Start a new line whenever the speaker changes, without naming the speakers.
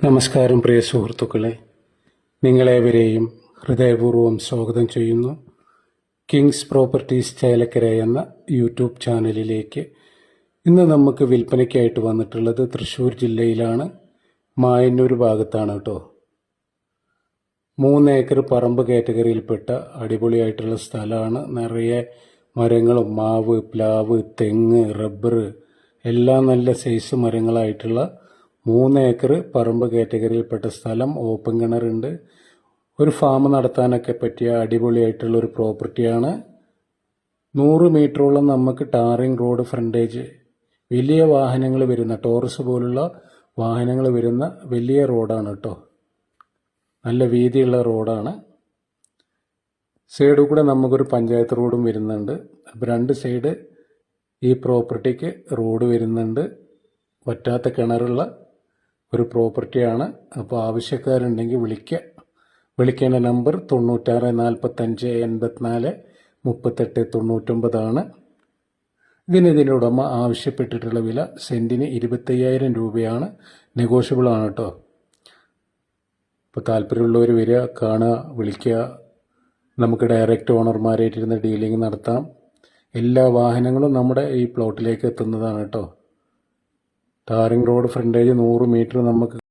നമസ്കാരം പ്രിയ സുഹൃത്തുക്കളെ. നിങ്ങളേവരെയും ഹൃദയപൂർവം സ്വാഗതം ചെയ്യുന്നു. കിങ്സ് പ്രോപ്പർട്ടീസ് ചേലക്കര എന്ന യൂട്യൂബ് ചാനലിലേക്ക് ഇന്ന് നമുക്ക് വിൽപ്പനയ്ക്കായിട്ട് വന്നിട്ടുള്ളത് തൃശ്ശൂർ ജില്ലയിലാണ്. മായന്നൂർ ഭാഗത്താണ് കേട്ടോ. മൂന്ന് ഏക്കർ പറമ്പ് കാറ്റഗറിയിൽപ്പെട്ട അടിപൊളിയായിട്ടുള്ള സ്ഥലമാണ്. നിറയെ മരങ്ങളും മാവ് പ്ലാവ് തെങ്ങ് റബ്ബർ എല്ലാം നല്ല സൈസ് മരങ്ങളായിട്ടുള്ള മൂന്ന് ഏക്കർ പറമ്പ് കാറ്റഗറിയിൽപ്പെട്ട സ്ഥലം ഓപ്പൺ കിണറുണ്ട് ഒരു ഫാം നടത്താനൊക്കെ പറ്റിയ അടിപൊളിയായിട്ടുള്ള ഒരു പ്രോപ്പർട്ടിയാണ് നൂറ് മീറ്ററോളം നമുക്ക് ടാറിംഗ് റോഡ് ഫ്രണ്ടേജ് വലിയ വാഹനങ്ങൾ വരുന്ന ടോറസ് പോലുള്ള വാഹനങ്ങൾ വരുന്ന വലിയ റോഡാണ് കേട്ടോ നല്ല വീതിയുള്ള റോഡാണ്. സൈഡിൽ കൂടെ നമുക്കൊരു പഞ്ചായത്ത് റോഡും വരുന്നുണ്ട്. അപ്പോൾ രണ്ട് സൈഡ് ഈ പ്രോപ്പർട്ടിക്ക് റോഡ് വരുന്നുണ്ട്. വറ്റാത്ത കിണറുള്ള ഒരു പ്രോപ്പർട്ടിയാണ് അപ്പോൾ ആവശ്യക്കാരുണ്ടെങ്കിൽ വിളിക്കുക വിളിക്കേണ്ട നമ്പർ തൊണ്ണൂറ്റാറ് നാൽപ്പത്തഞ്ച് എൺപത്തിനാല് മുപ്പത്തെട്ട് തൊണ്ണൂറ്റൊമ്പതാണ് ഇതിന് ഇതിന്റെ ഉടമ ആവശ്യപ്പെട്ടിട്ടുള്ള വില സെന്റിന് ഇരുപത്തയ്യായിരം രൂപയാണ്. നെഗോഷ്യബിൾ ആണ് കേട്ടോ. ഇപ്പോൾ താല്പര്യമുള്ളവർ വരിക കാണുക വിളിക്കുക. നമുക്ക് ഡയറക്റ്റ് ഓണർമാരായിട്ടിരുന്ന് ഡീലിംഗ് നടത്താം. എല്ലാ വാഹനങ്ങളും നമ്മുടെ ഈ പ്ലോട്ടിലേക്ക് എത്തുന്നതാണ് കേട്ടോ. ടാറിംഗ് റോഡ് ഫ്രണ്ടേജ് നൂറ് മീറ്റർ നമുക്ക്